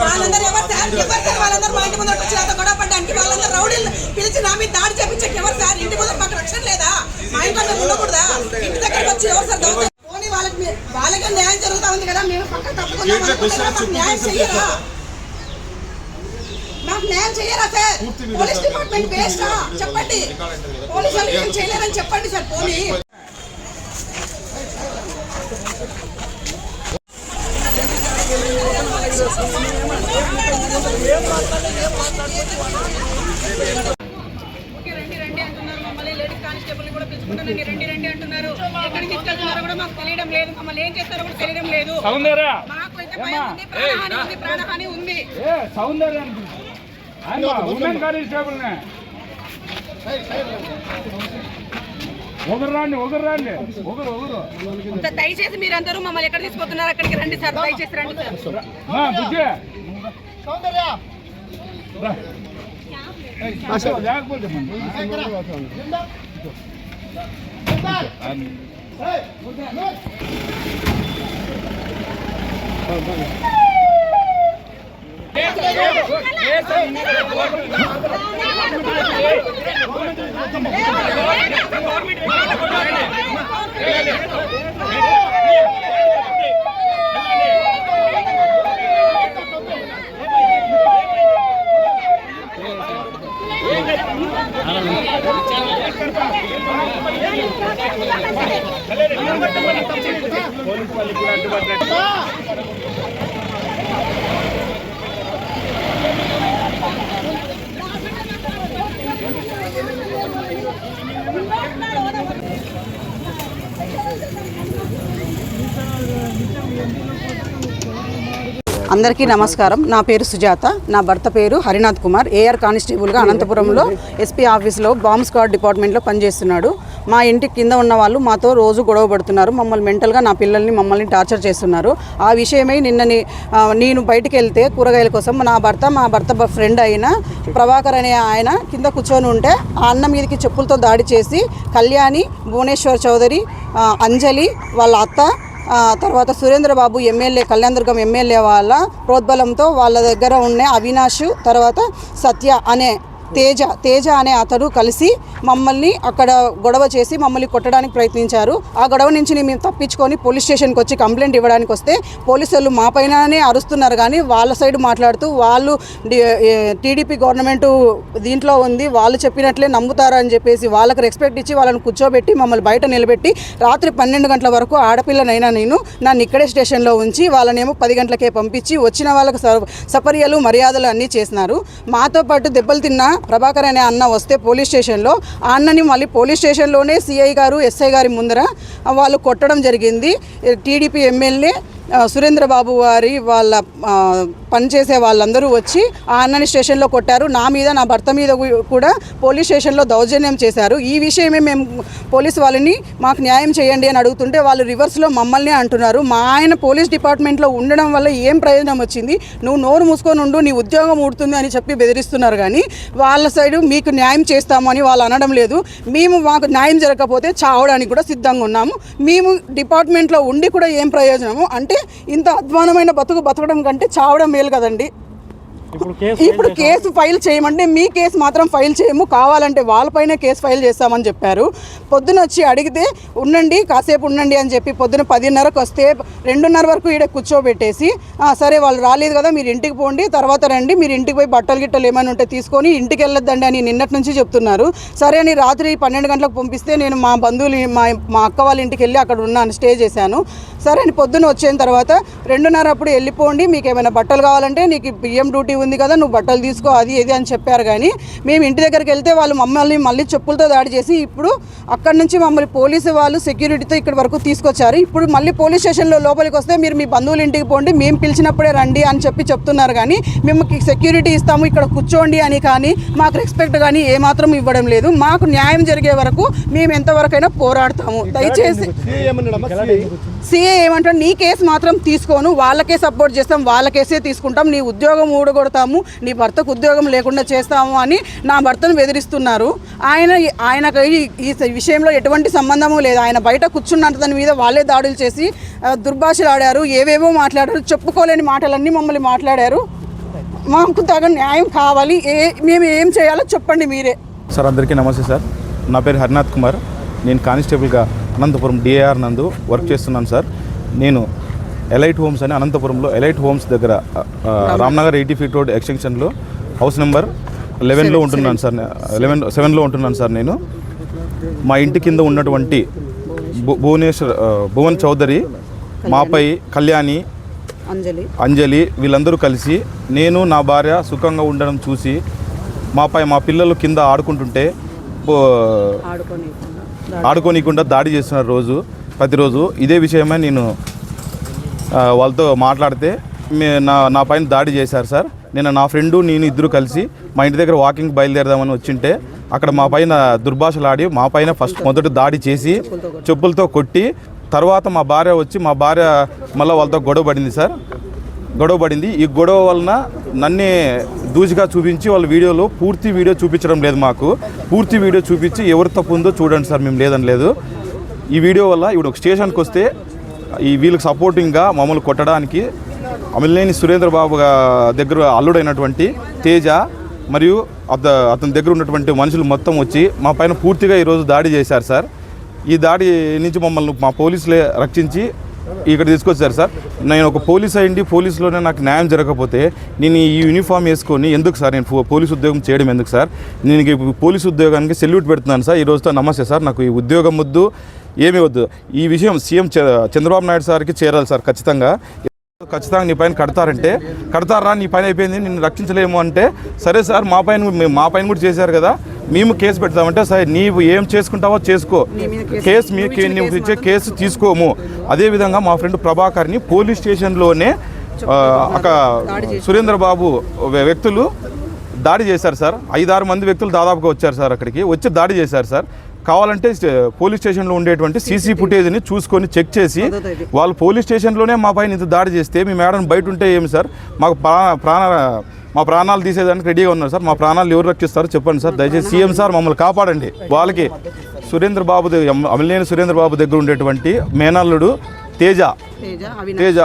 వాళ్ళందరూ ఎవరు సార్? ఎవరు సార్? వాళ్ళందరూ మా ఇంటి ముందర వచ్చి నాతో గొడవ పడ్డానికి వాళ్ళందరూ రౌడీలు పిలిచి నా మీద దాడి చేపించక ఎవరు సార్? ఇంటి ముందర మాకు రక్షణ లేదా? మా ఇంట్లో మేము ఉండకూడదా? ఇంటి దగ్గరకు వచ్చి ఎవరు సార్ పోనీ వాళ్ళకి వాళ్ళకే న్యాయం జరుగుతా ఉంది కదా మేము పక్కన తప్పుకున్నాం? మాకు న్యాయం చెయ్యరా? మాకు న్యాయం చెయ్యరా సార్? పోలీస్ డిపార్ట్మెంట్ వేస్టా చెప్పండి. పోలీస్ వాళ్ళు ఏం చేయలేరని చెప్పండి సార్ పోనీ. రండి రండి అంటున్నారు. మమ్మల్ని లేడీస్ కానిస్టేబుల్ కూడా పిలుచుకుంటానండి రండి రండి అంటున్నారు. ఎక్కడికి తీసుకెళ్తున్నారో కూడా మాకు తెలియడం లేదు. మమ్మల్ని ఏం చేస్తారో కూడా తెలియడం లేదు. సౌందర్య! మాకు అయితే భయం ఉంది ప్రాణహాని ఉంది ప్రాణహాని ఉంది. దయచేసి మీరందరూ మమ్మల్ని ఎక్కడ తీసుకుపోతున్నారు? అక్కడికి రండి సార్ దయచేసి రండి సార్. మా బుజ్జి రా. కూడా అడ్డుపడ్డట్టు అందరికీ నమస్కారం. నా పేరు సుజాత. నా భర్త పేరు హరినాథ్ కుమార్. ఏఆర్ కానిస్టేబుల్గా అనంతపురంలో ఎస్పీ ఆఫీస్లో బాంబ్ స్క్వాడ్ డిపార్ట్మెంట్లో పనిచేస్తున్నాడు. మా ఇంటి కింద ఉన్న వాళ్ళు మాతో రోజు గొడవ పడుతున్నారు. మమ్మల్ని మెంటల్గా నా పిల్లల్ని మమ్మల్ని టార్చర్ చేస్తున్నారు. ఆ విషయమై నిన్నని నేను బయటికి వెళ్తే కూరగాయల కోసం నా భర్త మా భర్త ఫ్రెండ్ అయిన ప్రభాకర్ అనే ఆయన కింద కూర్చొని ఉంటే ఆ అన్న మీదకి చెప్పులతో దాడి చేసి కళ్యాణి భువనేశ్వర్ చౌదరి అంజలి వాళ్ళ అత్త తర్వాత సురేంద్రబాబు ఎమ్మెల్యే కళ్యాణదుర్గం ఎమ్మెల్యే వాళ్ళ ప్రోద్బలంతో వాళ్ళ దగ్గర ఉన్న అవినాష్ తర్వాత సత్య అనే తేజ తేజ అనే అతడు కలిసి మమ్మల్ని అక్కడ గొడవ చేసి మమ్మల్ని కొట్టడానికి ప్రయత్నించారు. ఆ గొడవ నుంచి మేము తప్పించుకొని పోలీస్ స్టేషన్కి వచ్చి కంప్లైంట్ ఇవ్వడానికి వస్తే పోలీసు వాళ్ళు మా పైననే అరుస్తున్నారు కానీ వాళ్ళ సైడ్ మాట్లాడుతూ వాళ్ళు టీడీపీ గవర్నమెంట్ దీంట్లో ఉంది వాళ్ళు చెప్పినట్లే నమ్ముతారని చెప్పేసి వాళ్ళకి రెస్పెక్ట్ ఇచ్చి వాళ్ళని కూర్చోబెట్టి మమ్మల్ని బయట నిలబెట్టి రాత్రి పన్నెండు గంటల వరకు ఆడపిల్లనైనా నేను నన్ను ఇక్కడే స్టేషన్లో ఉంచి వాళ్ళనేమో పది గంటలకే పంపించి వచ్చిన వాళ్ళకి స- సపర్యలు మర్యాదలు అన్నీ చేసినారు. మాతో పాటు దెబ్బలు తిన్న ప్రభాకర్ అనే అన్న వస్తే పోలీస్ స్టేషన్లో ఆ అన్నని మళ్ళీ పోలీస్ స్టేషన్లోనే సిఐ గారు ఎస్ఐ గారి ముందర వాళ్ళు కొట్టడం జరిగింది. టీడీపీ ఎమ్మెల్యే సురేంద్రబాబు వారి వాళ్ళ పనిచేసే వాళ్ళందరూ వచ్చి ఆ అన్నని స్టేషన్లో కొట్టారు. నా మీద నా భర్త మీద కూడా పోలీస్ స్టేషన్లో దౌర్జన్యం చేశారు. ఈ విషయమే మేము పోలీస్ వాళ్ళని మాకు న్యాయం చేయండి అని అడుగుతుంటే వాళ్ళు రివర్స్లో మమ్మల్ని అంటున్నారు. మా ఆయన పోలీస్ డిపార్ట్మెంట్లో ఉండడం వల్ల ఏం ప్రయోజనం వచ్చింది? నువ్వు నోరు మూసుకొని ఉండు నీ ఉద్యోగం ఊడుతుంది అని చెప్పి బెదిరిస్తున్నారు కానీ వాళ్ళ సైడు మీకు న్యాయం చేస్తాము అని వాళ్ళు అనడం లేదు. మేము మాకు న్యాయం జరగకపోతే చావడానికి కూడా సిద్ధంగా ఉన్నాము. మేము డిపార్ట్మెంట్లో ఉండి కూడా ఏం ప్రయోజనము? అంటే ఇంత అధ్వానమైన బతుకు బతకడం కంటే చావడం మేలు కదండి. ఇప్పుడు కేసు ఫైల్ చేయమంటే మీ కేసు మాత్రం ఫైల్ చేయము. కావాలంటే వాళ్ళపైనే కేసు ఫైల్ చేస్తామని చెప్పారు. పొద్దున వచ్చి అడిగితే ఉండండి కాసేపు ఉండండి అని చెప్పి పొద్దున పదిన్నరకు వస్తే రెండున్నర వరకు ఈడ కూర్చోబెట్టేసి "ఆ, సరే వాళ్ళు రాలేదు కదా మీరు ఇంటికి పోండి తర్వాత రండి మీరు ఇంటికి పోయి బట్టలు గిట్టలు ఏమైనా ఉంటే తీసుకొని ఇంటికి వెళ్ళొద్దండి అని నిన్నటి నుంచి చెప్తున్నారు. సరే అని రాత్రి పన్నెండు గంటలకు పంపిస్తే నేను మా బంధువులు మా మా అక్క వాళ్ళ ఇంటికి వెళ్ళి అక్కడ ఉన్నాను స్టే చేశాను. సరే అని పొద్దున వచ్చిన తర్వాత రెండున్నర అప్పుడు వెళ్ళిపోండి మీకు ఏమైనా బట్టలు కావాలంటే నీకు బియ్యం డ్యూటీ ఉంది కదా నువ్వు బట్టలు తీసుకో అది ఇది అని చెప్పారు కానీ మేము ఇంటి దగ్గరికి వెళ్తే వాళ్ళు మమ్మల్ని మళ్ళీ చెప్పులతో దాడి చేసి ఇప్పుడు అక్కడ నుంచి మమ్మల్ని పోలీసు వాళ్ళు సెక్యూరిటీతో ఇక్కడ వరకు తీసుకొచ్చారు. ఇప్పుడు మళ్ళీ పోలీస్ స్టేషన్లో లోపలికి వస్తే మీరు మీ బంధువుల ఇంటికి పోండి మేము పిలిచినప్పుడే రండి అని చెప్పి చెప్తున్నారు కానీ మేము సెక్యూరిటీ ఇస్తాము ఇక్కడ కూర్చోండి అని కానీ మాకు రెస్పెక్ట్ కానీ ఏమాత్రం ఇవ్వడం లేదు. మాకు న్యాయం జరిగే వరకు మేము ఎంతవరకైనా పోరాడతాము. దయచేసి సీఏ ఏమంటాడు నీ కేసు మాత్రం తీసుకోను వాళ్ళకే సపోర్ట్ చేస్తాం వాళ్ళ కేసే తీసుకుంటాం నీ ఉద్యోగం ఊడగొడతాము నీ భర్తకు ఉద్యోగం లేకుండా చేస్తాము అని నా భర్తను బెదిరిస్తున్నారు. ఆయన ఆయనకు ఈ- విషయంలో ఎటువంటి సంబంధము లేదు. ఆయన బయట కూర్చున్నంత దాని మీద వాళ్ళే దాడులు చేసి దుర్భాషలు ఆడారు ఏవేవో మాట్లాడారు చెప్పుకోలేని మాటలన్నీ మమ్మల్ని మాట్లాడారు. మాకు తగ న్యాయం కావాలి. ఏ మేము ఏం చేయాలో చెప్పండి మీరే. సార్ అందరికీ నమస్తే సార్. నా పేరు హరినాథ్ కుమార్. నేను కానిస్టేబుల్గా అనంతపురం డిఏఆర్ నందు వర్క్ చేస్తున్నాను సార్. నేను ఎలైట్ హోమ్స్ అని అనంతపురంలో ఎలైట్ హోమ్స్ దగ్గర రామ్నగర్ ఎయిటీ ఫీట్ రోడ్ ఎక్స్టెన్షన్లో హౌస్ నెంబర్ లెవెన్లో ఉంటున్నాను సార్. లెవెన్ సెవెన్లో ఉంటున్నాను సార్ నేను. మా ఇంటి కింద ఉన్నటువంటి భు- భువనేశ్వర్ భువన్ చౌదరి మాపై కళ్యాణి అంజలి. అంజలి వీళ్ళందరూ కలిసి నేను నా భార్య సుఖంగా ఉండడం చూసి మాపై మా పిల్లలు కింద ఆడుకుంటుంటే పో- ఆడుకొని ఆడుకోనీయకుండా దాడి చేస్తున్నారు రోజు ప్రతిరోజు ఇదే విషయమై నేను వాళ్ళతో మాట్లాడితే మే నా నా పైన దాడి చేశారు సార్. నేను నా ఫ్రెండు నేను ఇద్దరు కలిసి మా ఇంటి దగ్గర వాకింగ్ బయలుదేరదామని వచ్చింటే అక్కడ మా పైన దుర్భాషలాడి మా పైన ఫస్ట్ మొదట దాడి చేసి చెప్పులతో కొట్టి తర్వాత మా భార్య వచ్చి మా భార్య మళ్ళీ వాళ్ళతో గొడవ పడింది సార్. గొడవ పడింది. ఈ గొడవ వలన నన్నే దూజిగా చూపించి వాళ్ళ వీడియోలో పూర్తి వీడియో చూపించడం లేదు మాకు. పూర్తి వీడియో చూపించి ఎవరు తప్పు ఉందో చూడండి సార్ మేము లేదని లేదు. ఈ వీడియో వల్ల ఇప్పుడు ఒక స్టేషన్కి వస్తే ఈ వీళ్ళకి సపోర్టింగ్గా మమ్మల్ని కొట్టడానికి అమలేని సురేంద్ర బాబు దగ్గర అల్లుడైనటువంటి తేజ మరియు అత అతని దగ్గర ఉన్నటువంటి మనుషులు మొత్తం వచ్చి మా పైన పూర్తిగా ఈరోజు దాడి చేశారు సార్. ఈ దాడి నుంచి మమ్మల్ని మా పోలీసులే రక్షించి ఇక్కడ తీసుకొచ్చారు సార్. నేను ఒక పోలీస్ అయ్యండి పోలీసులోనే నాకు న్యాయం జరగకపోతే నేను ఈ యూనిఫామ్ వేసుకొని ఎందుకు సార్ నేను పో- పోలీస్ ఉద్యోగం చేయడం ఎందుకు సార్? నేను పోలీస్ ఉద్యోగానికి సెల్యూట్ పెడుతున్నాను సార్. ఈ రోజుతో నమస్తే సార్. నాకు ఈ ఉద్యోగం వద్దు ఏమీ వద్దు. ఈ విషయం సీఎం చ- చంద్రబాబు నాయుడు సార్కి చేరాలి సార్ ఖచ్చితంగా. ఖచ్చితంగా నీ పైన కడతారంటే కడతారా నీ పైన అయిపోయింది నిన్ను రక్షించలేము అంటే సరే సార్ మా పైన మా పైన కూడా చేశారు కదా. మేము కేసు పెడతామంటే సరే నీవు ఏం చేసుకుంటావో చేసుకో. కేసు మీ నువ్వు ఇచ్చే కేసు తీసుకోము. అదేవిధంగా మా ఫ్రెండ్ ప్రభాకర్ని పోలీస్ స్టేషన్లోనే అక్కడ సురేంద్ర బాబు వ్య- వ్యక్తులు దాడి చేశారు సార్. ఐదారు మంది వ్యక్తులు దాదాపుగా వచ్చారు సార్ అక్కడికి. వచ్చి దాడి చేశారు సార్. కావాలంటే పోలీస్ స్టేషన్లో ఉండేటువంటి సీసీ ఫుటేజ్ని చూసుకొని చెక్ చేసి వాళ్ళు పోలీస్ స్టేషన్లోనే మా పైన ఇంత దాడి చేస్తే మీ మేడం బయట ఉంటే ఏమి సార్? మాకు ప్రాణ ప్రాణ మా ప్రాణాలు తీసేదానికి రెడీగా ఉన్నారు సార్. మా ప్రాణాలు ఎవరు రక్షిస్తారో చెప్పండి సార్. దయచేసి సీఎం సార్ మమ్మల్ని కాపాడండి. వాళ్ళకి సురేంద్ర బాబు అమలేని సురేంద్ర బాబు దగ్గర ఉండేటువంటి మేనల్లుడు తేజ. తేజ